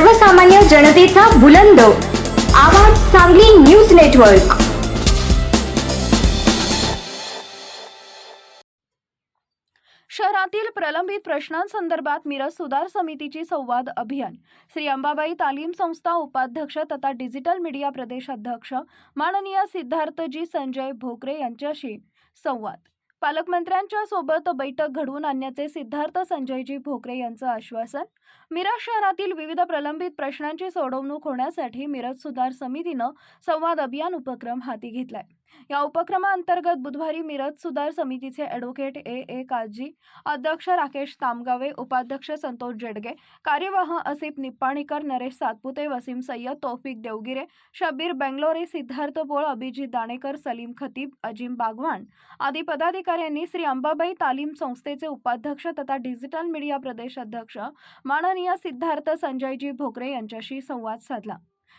सर्वसामान्य जनतेचा बुलंद. आवाज सांगली न्यूज नेटवर्क. शहरातील प्रलंबित प्रश्नांसंदर्भात मिरज सुधार समितीची संवाद अभियान. श्री अंबाबाई तालीम संस्था उपाध्यक्ष तथा डिजिटल मीडिया प्रदेश अध्यक्ष माननीय सिद्धार्थजी संजय भोकरे यांच्याशी संवाद. पालकमंत्र्यांच्या सोबत बैठक घडवून आणण्याचे सिद्धार्थ संजयजी भोकरे यांचं आश्वासन. मिरज शहरातील विविध प्रलंबित प्रश्नांची सोडवणूक होण्यासाठी मिरज सुधार समितीनं संवाद अभियान उपक्रम हाती घेतलाय. या उपक्रमाअंतर्गत बुधवारी मिरज सुधार समितीचे ॲडव्होकेट ए. ए. काजी अध्यक्ष राकेश तामगावे उपाध्यक्ष संतोष जेडगे कार्यवाह असिफ निप्पाणीकर नरेश सातपुते वसीम सय्यद तौफिक देवगिरे शब्बीर बेंगलोरे सिद्धार्थ बोळ अभिजित दाणेकर सलीम खतीब अजिम बागवान आदी पदाधिकाऱ्यांनी श्री अंबाबाई तालीम संस्थेचे उपाध्यक्ष तथा डिजिटल मीडिया प्रदेश अध्यक्ष माननीय सिद्धार्थ संजयजी भोकरे यांच्याशी संवाद साधला.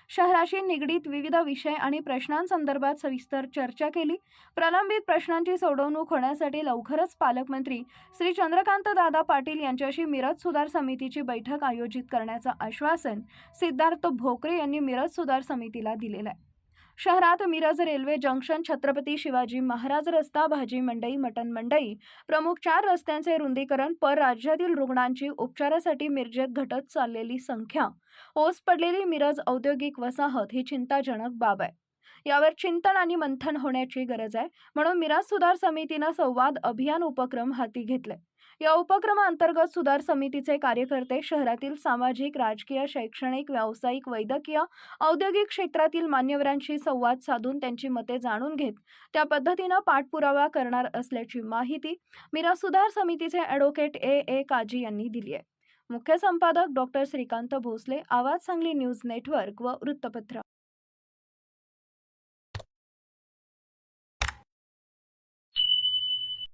शहराशी निगडीत विविध विषय आणि प्रश्नांसंदर्भात सविस्तर चर्चा केली. प्रलंबित प्रश्नांची सोडवणूक होण्यासाठी लवकरच पालकमंत्री श्री चंद्रकांत दादा पाटील यांच्याशी मिरज सुधार समितीची बैठक आयोजित करण्याचं आश्वासन सिद्धार्थ भोकरे यांनी मिरज सुधार समितीला दिलेलं आहे. शहरात मिरज रेल्वे जंक्शन छत्रपती शिवाजी महाराज रस्ता भाजी मंडई मटण मंडई प्रमुख चार रस्त्यांचे रुंदीकरण पर राज्यातील रुग्णांची उपचारासाठी मिरजेत घटत चाललेली संख्या. ओस पडलेली मिरज औद्योगिक वसाहत ही चिंताजनक बाब आहे. यावर चिंतन आणि मंथन होण्याची गरज आहे. म्हणून मिराज सुधार समितीनं संवाद अभियान उपक्रम हाती घेतले. या उपक्रमाअंतर्गत सुधार समितीचे कार्यकर्ते शहरातील सामाजिक राजकीय शैक्षणिक व्यावसायिक वैद्यकीय औद्योगिक क्षेत्रातील मान्यवरांशी संवाद साधून त्यांची मते जाणून घेत त्या पद्धतीनं पाठपुरावा करणार असल्याची माहिती मिराज सुधार समितीचे ॲडव्होकेट ए. ए. काजी यांनी दिली आहे. मुख्य संपादक डॉक्टर श्रीकांत भोसले आवाज सांगली न्यूज नेटवर्क व वृत्तपत्र.